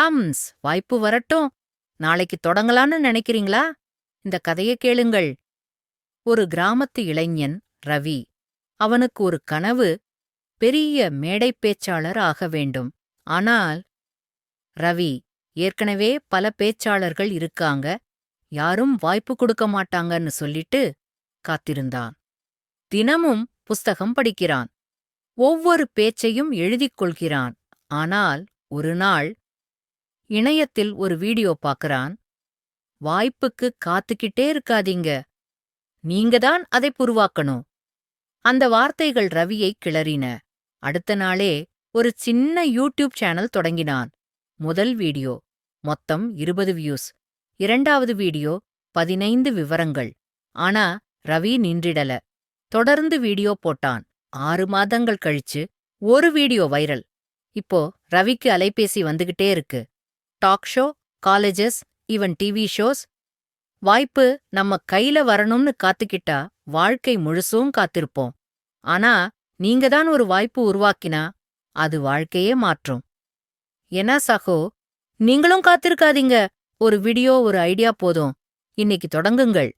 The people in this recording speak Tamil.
ஹம்ஸ் வாய்ப்பு வரட்டும். நாளைக்கு தொடங்கலான்னு நினைக்கிறீங்களா? இந்த கதையை கேளுங்கள். ஒரு கிராமத்து இளைஞன் ரவி. அவனுக்கு ஒரு கனவு பெரிய மேடைப் பேச்சாளர் ஆக வேண்டும். ஆனால் ரவி ஏற்கனவே பல பேச்சாளர்கள் இருக்காங்க. யாரும் வாய்ப்பு கொடுக்க மாட்டாங்கன்னு சொல்லிட்டு காத்திருந்தான். தினமும் புஸ்தகம் படிக்கிறான். ஒவ்வொரு பேச்சையும் எழுதிக் கொள்கிறான். ஆனால் ஒரு நாள் இணையத்தில் ஒரு வீடியோ பார்க்கறான் வாய்ப்புக்கு காத்துக்கிட்டே இருக்காதீங்க. நீங்க தான் அதை உருவாக்கணும் அந்த வார்த்தைகள் ரவியை கிளறின. அடுத்த நாளே ஒரு சின்ன யூடியூப் சேனல் தொடங்கினான். முதல் வீடியோ மொத்தம் இருபது வியூஸ். இரண்டாவது வீடியோ பதினைந்து விவரங்கள். ஆனா ரவி நின்றிடல. தொடர்ந்து வீடியோ போட்டான். ஆறு மாதங்கள் கழிச்சு ஒரு வீடியோ வைரல். இப்போ ரவிக்கு அலைபேசி வந்துகிட்டே இருக்கு. Talk show colleges even TV shows. வாய்ப்பு நம்ம கையில வரணும்னு காத்துக்கிட்டா வாழ்க்கை முழுசும் காத்திருப்போம். ஆனா நீங்க தான் ஒரு வாய்ப்பு உருவாக்கினா அது வாழ்க்கையே மாற்றும். என்ன சகோ நீங்களும் காத்திருக்காதீங்க. ஒரு வீடியோ ஒரு ஐடியா போதும். இன்னைக்கு தொடங்குங்கள்.